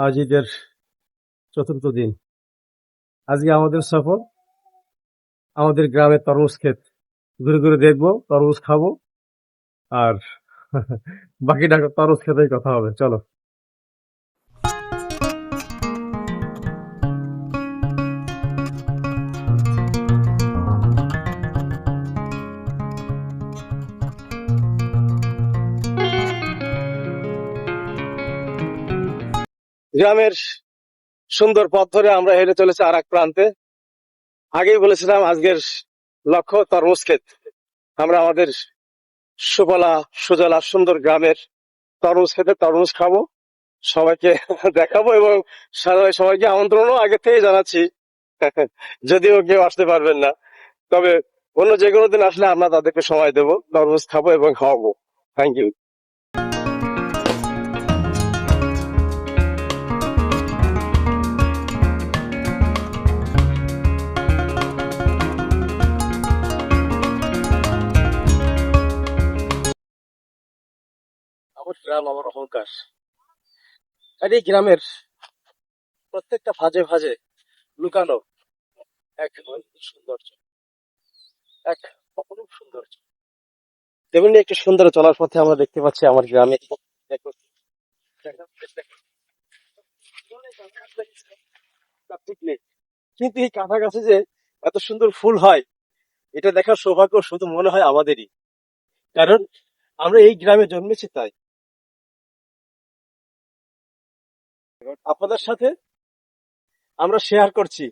আজ ঈদের চতুর্থ দিন। আজকে আমাদের সফর, আমাদের গ্রামে তরমুজ ক্ষেত। ঘুরে ঘুরে দেখব, তরমুজ খাব, আর বাকিটা তরমুজ খেতেই কথা হবে। চলো। গ্রামের সুন্দর পথ ধরে আমরা হেঁটে চলেছি আর এক প্রান্তে। আগেই বলেছিলাম আজকের লক্ষ্য তরমুজ ক্ষেত আমরা আমাদের সুফলা, সুজলা, সুন্দর গ্রামের তরমুজ খেতে তরমুজ খাব। সবাইকে দেখাবো এবং সবাইকে আমন্ত্রণও আগে থেকে জানাচ্ছি। যদিও কেউ আসতে পারবেন না। তবে অন্য যে কোনো দিন আসলে আমরা তাদেরকে সময় দেবো, তরমুজ খাব এবং খাওয়াবো। থ্যাংক ইউ গ্রাম আমার অহংকার। আর এই গ্রামের প্রত্যেকটা ভাজে ভাজে লুকানো এক সৌন্দর্য। এক অপরূপ সৌন্দর্য। তেমনি একটু সুন্দর চলার পথে আমরা দেখতে পাচ্ছি আমার গ্রামে। কিন্তু এই কাঁথা গাছে যে এত সুন্দর ফুল হয়, এটা দেখার সৌভাগ্য শুধু মনে হয় আমাদেরই। কারণ আমরা এই গ্রামে জন্মেছি তাই। আপনাদের সাথে আমরা শেয়ার করছি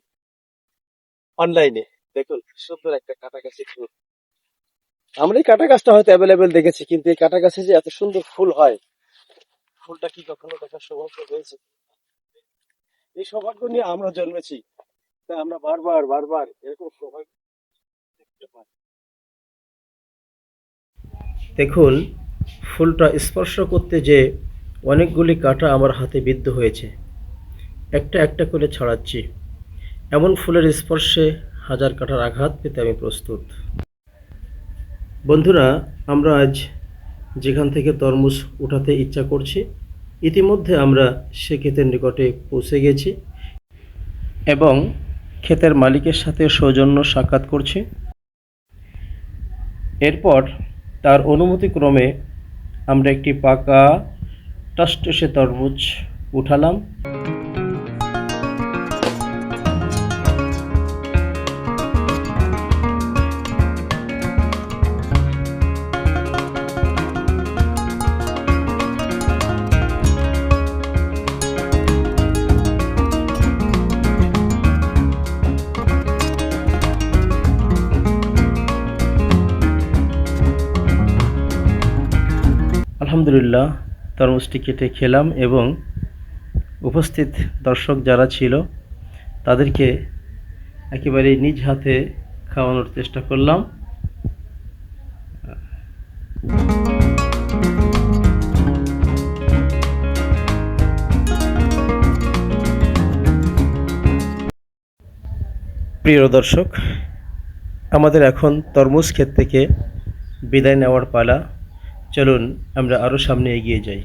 অনলাইনে দেখুন, সুন্দর একটা কাটা গাছে ফুল। আমরা এই কাটা গাছটা হয়তো অ্যাভেলেবেল দেখেছি, কিন্তু এই কাটা গাছে যে এত সুন্দর ফুল হয়, ফুলটা কি কখনো দেখার সৌভাগ্য হয়েছে? এই সৌভাগ্য নিয়ে আমরা জন্মেছি তাই আমরা বারবার বারবার এরকম সৌভাগ্য দেখতে পাই। দেখুন, ফুলটা স্পর্শ করতে যে অনেকগুলি কাঁটা আমার হাতে বিদ্ধ হয়েছে। একটা একটা করে ছড়াচ্ছি। এমন ফুলের স্পর্শে হাজার কাঁটার আঘাত পেতে আমি প্রস্তুত। বন্ধুরা, আমরা আজ যেখান থেকে তরমুজ উঠাতে ইচ্ছা করছি, ইতিমধ্যে আমরা সে ক্ষেতের নিকটে পৌঁছে গেছি এবং ক্ষেতের মালিকের সাথে সৌজন্য সাক্ষাৎ করছি। এরপর তার অনুমতিক্রমে আমরা একটি পাকা টসটসে তরমুজ উঠালাম। আলহামদুলিল্লাহ তরমুজটি কেটে খেলাম এবং উপস্থিত দর্শক যারা ছিল, তাদেরকে একেবারে নিজ হাতে খাওয়ানোর চেষ্টা করলাম। প্রিয় দর্শক, আমাদের এখন তরমুজ ক্ষেত থেকে বিদায় নেওয়ার পালা। চলুন আমরা আরও সামনে এগিয়ে যাই।